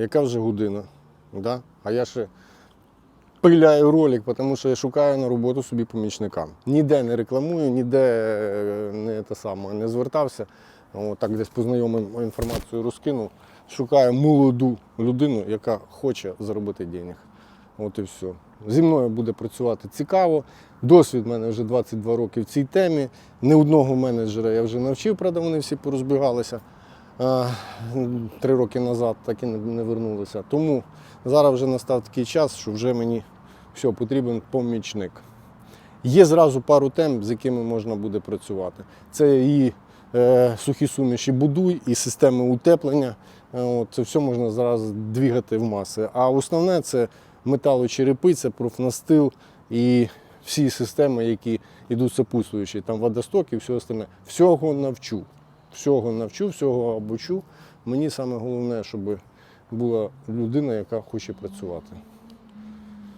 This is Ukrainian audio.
Яка вже година? Да? А я ще пиляю ролик, тому що я шукаю на роботу собі помічника. Ніде не рекламую, ніде е, не, те саме, не звертався. От, так десь по знайомим інформацію розкинув. Шукаю молоду людину, яка хоче заробити денег. От і все. Зі мною буде працювати цікаво. Досвід в мене вже 22 роки в цій темі. Не одного менеджера я вже навчив, правда, вони всі порозбігалися три роки назад, так і не, вернулися. Тому зараз вже настав такий час, що вже мені все, потрібен помічник. Є зразу пару тем, з якими можна буде працювати. Це і е, сухі суміші будуй, і системи утеплення. Е, От, це все можна зараз двигати в маси. А основне це металочерепиця, профнастил і всі системи, які йдуть сопутствуючі, там водосток і все остальне. Всього навчу. Всього навчу, всього обучу. Мені саме головне, щоб була людина, яка хоче працювати.